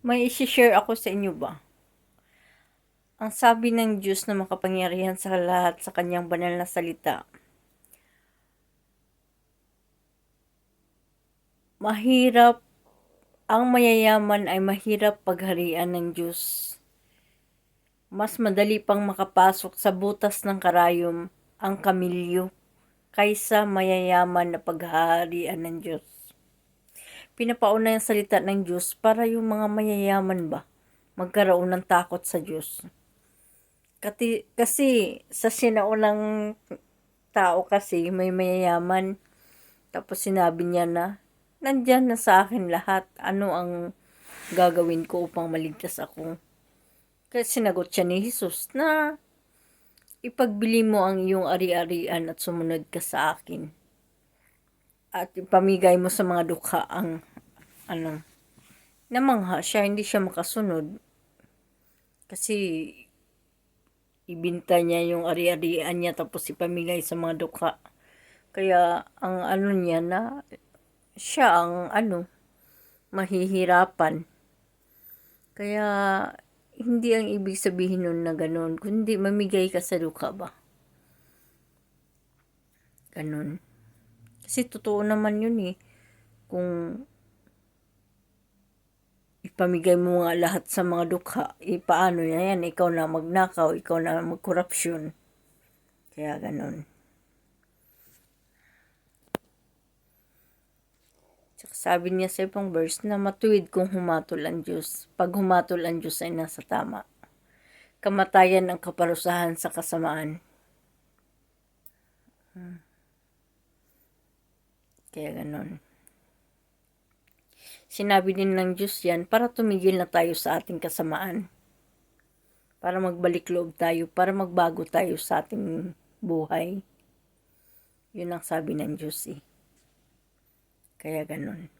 May isi-share ako sa inyo ba? Ang sabi ng Diyos na makapangyarihan sa lahat sa kanyang banal na salita. Mahirap, ang mayayaman ay mahirap pagharian ng Diyos. Mas madali pang makapasok sa butas ng karayom ang kamilyo kaysa mayayaman na paghaharian ng Diyos. Pinapauna yung salita ng Diyos para yung mga mayayaman ba magkaroon ng takot sa Diyos. Kasi, kasi sa sinaunang tao kasi may mayayaman tapos sinabi niya na nandyan na sa akin lahat ano ang gagawin ko upang maligtas ako. Kaya sinagot siya ni Jesus na ipagbili mo ang iyong ari-arian at sumunod ka sa akin. At ipamigay mo sa mga dukha ang ano, namangha siya, hindi siya makasunod. Kasi ibinta niya yung ari-arian niya tapos ipamigay sa mga dukha. Kaya ang ano niya na siya ang ano mahihirapan. Kaya hindi ang ibig sabihin nun na ganun, kundi mamigay ka sa dukha ba? Ganun. Kasi totoo naman yun eh. Kung ipamigay mo nga lahat sa mga dukha, eh paano na yan? Ikaw na magnakaw, ikaw na magkorupsyon. Kaya ganun. Tsaka sabi niya sa ibang verse na matuwid kung humatol ang Diyos. Pag humatol ang Diyos ay nasa tama. Kamatayan ang kaparusahan sa kasamaan. Hmm. Kaya ganun. Sinabi din ng Diyos yan para tumigil na tayo sa ating kasamaan. Para magbalik loob tayo, para magbago tayo sa ating buhay. Yun ang sabi ng Diyos eh. Kaya ganun.